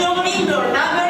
Dios mío, dame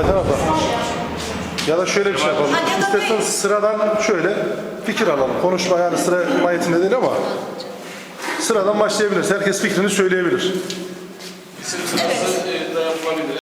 Ayten abla. Ya da şöyle bir şey yapalım. İstersen sıradan şöyle fikir alalım. Konuşma yani sıra mahiyetinde değil ama sıradan başlayabiliriz. Herkes fikrini söyleyebilir. İsim sırası evet. da.